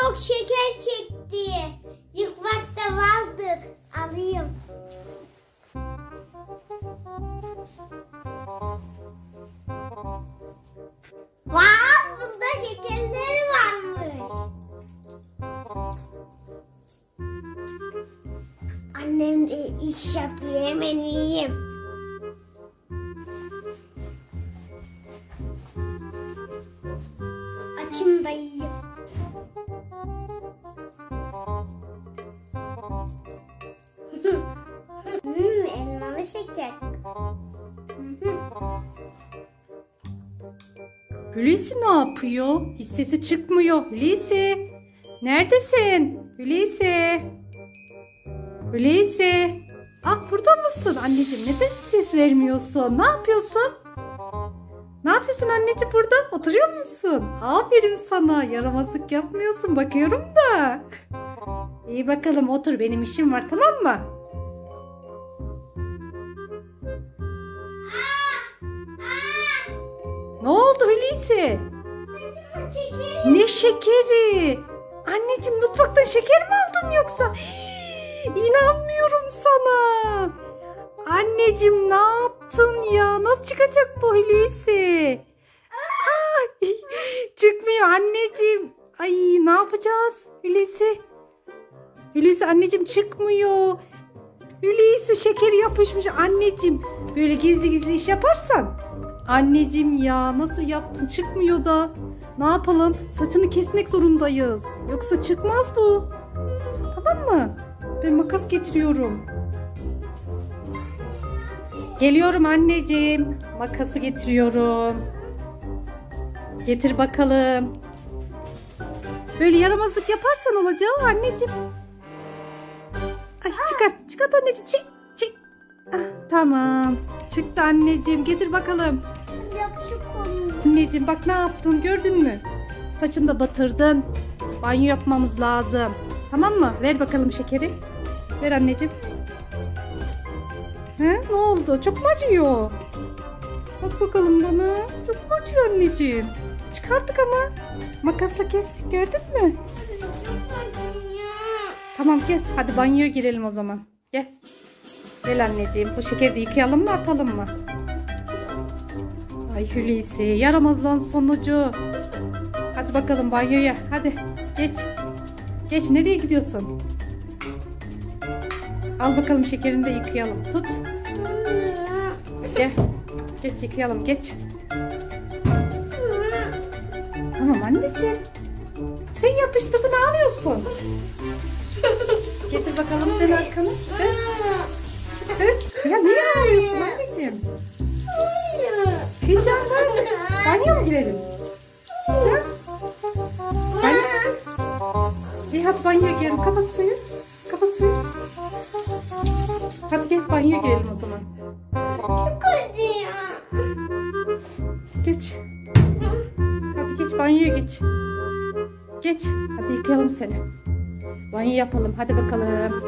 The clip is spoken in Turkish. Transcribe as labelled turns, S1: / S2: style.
S1: çok şeker çekti. Yıkmakta vardır. Alayım. Vay bunda şekerleri varmış. Annem de iş yapıyor hemen yiyeyim. Açayım da. Elmalı şeker.
S2: Hulusi ne yapıyor? Hiç sesi çıkmıyor. Hulusi. Neredesin? Hulusi. Hulusi. Ah burada mısın? Anneciğim neden hiç ses vermiyorsun? Ne yapıyorsun? Ne yapıyorsun anneciğim burada? Oturuyor musun? Aferin sana. Yaramazlık yapmıyorsun. Bakıyorum da. İyi bakalım otur. Benim işim var tamam mı?
S1: Şeker.
S2: Ne şekeri? Anneciğim mutfaktan şeker mi aldın yoksa? Hii, İnanmıyorum sana. Anneciğim ne yaptın ya? Nasıl çıkacak bu Hulusi? Ay, çıkmıyor anneciğim. Ay ne yapacağız Hulusi? Hulusi anneciğim çıkmıyor. Hulusi şekeri yapışmış anneciğim. Böyle gizli gizli iş yaparsan. Anneciğim ya nasıl yaptın çıkmıyor da. Ne yapalım? Saçını kesmek zorundayız. Yoksa çıkmaz bu. Tamam mı? Ben makas getiriyorum. Geliyorum anneciğim. Makası getiriyorum. Getir bakalım. Böyle yaramazlık yaparsan olacağı o anneciğim. Ay çıkart. Çıkart anneciğim. Çık. Çık. Ah, tamam. Çıktı anneciğim. Getir bakalım. Anneciğim bak ne yaptın gördün mü? Saçını da batırdın. Banyo yapmamız lazım. Tamam mı? Ver bakalım şekeri. Ver anneciğim. He? Ne oldu? Çok mu acıyor? Bak bakalım bana. Çok mu acıyor anneciğim? Çıkarttık ama. Makasla kestik gördün mü? Tamam gel. Hadi banyoya girelim o zaman. Gel. Gel anneciğim. Bu şekeri de yıkayalım mı atalım mı? Ay Hulusi yaramazlan sonucu. Hadi bakalım banyoya. Hadi geç. Geç nereye gidiyorsun? Al bakalım şekerini de yıkayalım. Tut. Gel. Geç yıkayalım geç. Tamam anneciğim. Sen yapıştırdın ağlıyorsun. Getir bakalım dön arkanı. Ya niye ağlıyorsun anneciğim? Girelim? Gel. Banyo. İyi hadi banyoya girelim. Kapat suyu. Kapat suyu. Hadi gel banyoya girelim o zaman.
S1: Çok acıyor.
S2: Geç. Hadi geç banyoya geç. Geç. Hadi yıkayalım seni. Banyo yapalım. Hadi bakalım.